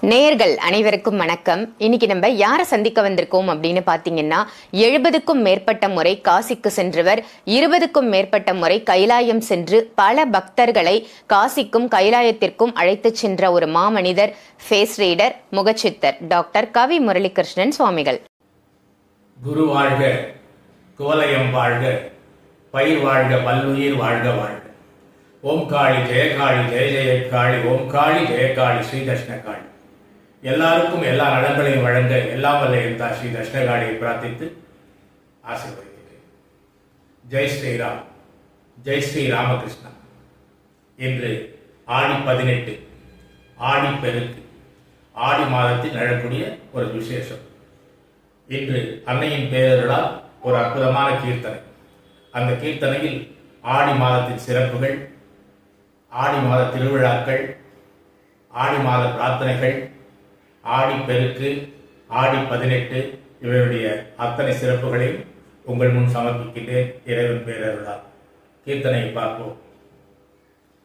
நேயர்கள் அனைவருக்கும் வணக்கம். இன்னைக்கு நம்ம யாரை சந்திக்க வந்திருக்கோம் அப்படின்னு பாத்தீங்கன்னா எழுபதுக்கும் மேற்பட்ட முறை காசிக்கு சென்றவர் இருபதுக்கும் மேற்பட்ட முறை கைலாயம் சென்று பல பக்தர்களை காசிக்கும் கைலாயத்திற்கும் அழைத்துச் சென்ற ஒரு மாமனிதர் ஃபேஸ் ரீடர் முகச்சித்தர் டாக்டர் கவி முரளிகிருஷ்ணன் சுவாமிகள். குரு வாழ்க கோலயம் வாழ்க பயிர் வாழ்க பல்லுயிர் வாழ்க வாழ்க. ஓம் காளி ஜெயகாளி ஜெய ஜெயக்காளி ஓம் காளி ஜெயகாளி ஸ்ரீகிருஷ்ண காளி எல்லாருக்கும் எல்லா நலங்களையும் வழங்க எல்லாம் வல்ல இருந்தா ஸ்ரீ தட்சிணகாளியை பிரார்த்தித்து ஆசீர்வதிக்கிறேன். ஜெய் ஸ்ரீராம் ஜெய் ஸ்ரீ ராமகிருஷ்ணா இன்று ஆடி பதினெட்டு ஆடி பெருக்கு ஆடி மாதத்தில் நிழக்கூடிய ஒரு விசேஷம். இன்று அன்னையின் பேரர்களால் ஒரு அற்புதமான கீர்த்தனை. அந்த கீர்த்தனையில் ஆடி மாதத்தின் சிறப்புகள் ஆடி மாத திருவிழாக்கள் ஆடி மாத பிரார்த்தனைகள் ஆடி பெருக்கு ஆடி பதினெட்டு இவருடைய அத்தனை சிறப்புகளையும் உங்கள் முன் சமர்ப்பிக்கின்றேன் இறைவன் பேரருளால் கீர்த்தனை பார்ப்போம்.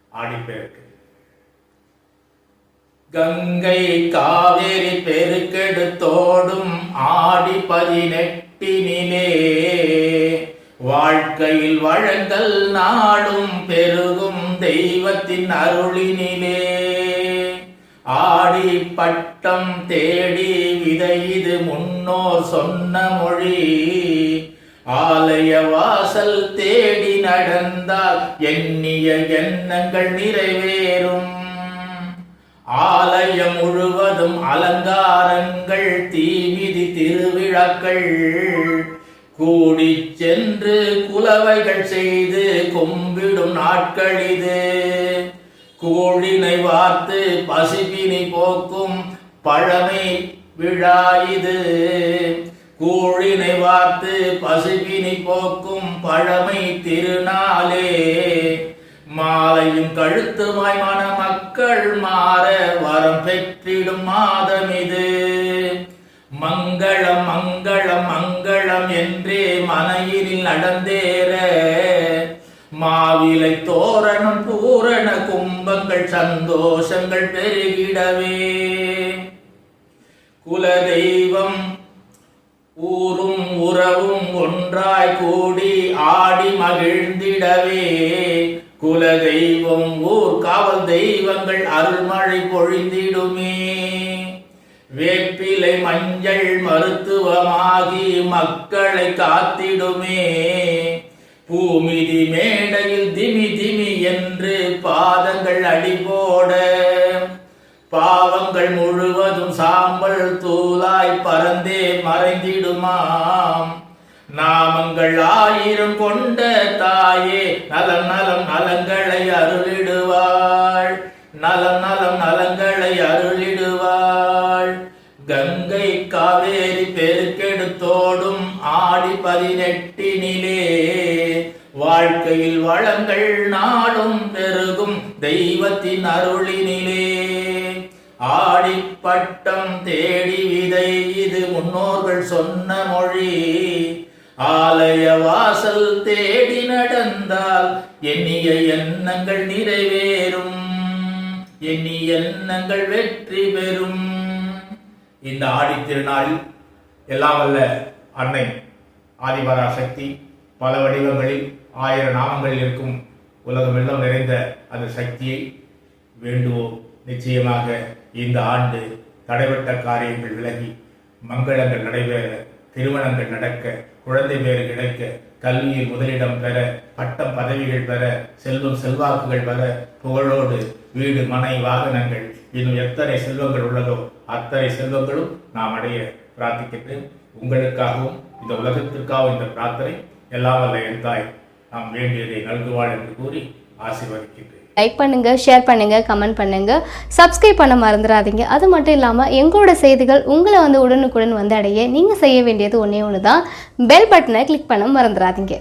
ஆடி பெருக்கு. கங்கை காவேரி பெருக்கெடுத்தோடும் ஆடி பதினெட்டினிலே வாழ்க்கையில் வழங்கல் நாடும் பெருகும் தெய்வத்தின் அருளினிலே. ஆடி பட்டம் தேடி விதை இது முன்னோர் சொன்ன மொழி. ஆலய வாசல் தேடி நடந்தால் எண்ணிய எண்ணங்கள் நிறைவேறும். ஆலயம் முழுவதும் அலங்காரங்கள் தீமிதி திருவிழாக்கள். கூடி சென்று குலவைகள் செய்து கும்பிடும் நாட்கள் இது. கோழினை வார்த்து பசிப்பினி போக்கும் பழமை விழா இது கூழினை வார்த்து பசிப்பினி போக்கும் பழமை திருநாளே. மாலையும் கழுத்துமாய் மன மக்கள் மாற வரம் பெற்றிடும் மாதம் இது. மங்களம் மங்களம் மங்களம் என்றே மனையினில் நடந்தேற. மாவிலை தோரணம் பூரண துன்பங்கள் சந்தோஷங்கள் பெருகிடவே. குலதெய்வம் ஊரும் உறவும் ஒன்றாய் கூடி ஆடி மகிழ்ந்திடவே. குலதெய்வம் ஊர் காவல் தெய்வங்கள் அருள்மழை பொழிந்திடுமே. வேப்பிலை மஞ்சள் மருத்துவமாகி மக்களை காத்திடுமே. பூமிதி மேடையில் திமி திமி என்று பாதங்கள் அடிபோட. பாவங்கள் முழுவதும் சாம்பல் தூளாய் பறந்தே மறைந்திடுமாம். நாமங்கள் ஆயிரம் கொண்ட தாயே நலம் நலம் நலங்களை அருளிடுவாள். நலம் நலம் நலங்களை அருளிடுவாள். கங்கை காவேரி பெருக்கெடுத்தோடும் ஆடி பதினெட்டினிலே வாழ்க்கையில் வளங்கள் நாடும் பெருகும் தெய்வத்தின் அருளினிலே. ஆடிப்பட்டம் தேடி விதை இது முன்னோர்கள் சொன்ன மொழி. ஆலய வாசல் தேடி நடந்தால் எண்ணிய எண்ணங்கள் நிறைவேறும். எண்ணிய எண்ணங்கள் வெற்றி பெறும். இந்த ஆடி திருநாளில் எல்லாம் வல்ல அன்னை ஆதிபராசக்தி பல வடிவங்களில் ஆயிரம் நாமங்களில் இருக்கும். உலகம் எல்லாம் நிறைந்த அந்த சக்தியை வேண்டுவோம். நிச்சயமாக இந்த ஆண்டு தடைபட்ட காரியங்கள் விலகி மங்களங்கள் நடைபெற திருமணங்கள் நடக்க குழந்தை பேறு கிடைக்க கல்வியில் முதலிடம் பெற பட்டம் பதவிகள் பெற செல்வம் செல்வாக்குகள் பெற புகழோடு வீடு மனை வாகனங்கள் இன்னும் எத்தனை செல்வங்கள் உள்ளதோ அத்தனை செல்வங்களும் நாம் அடைய பிரார்த்திக்கின்றேன். உங்களுக்காகவும் இந்த உலகத்திற்காகவும் இந்த பிரார்த்தனை. எல்லாம் வல்ல என் தாய் நாம் வேண்டியதை நல்குவாள் என்று கூறி ஆசீர்வதிக்கின்றேன். லைக் பண்ணுங்க ஷேர் பண்ணுங்க கமெண்ட் பண்ணுங்க. சப்ஸ்கிரைப் பண்ண மறந்துடாதீங்க அது மட்டும் இல்லாமல் எங்களோட செய்திகள் உங்களை வந்து உடனுக்குடன் வந்து அடைய நீங்கள் செய்ய வேண்டியது ஒன்றே ஒன்று தான் பெல் பட்டனை கிளிக் பண்ண மறந்துடாதீங்க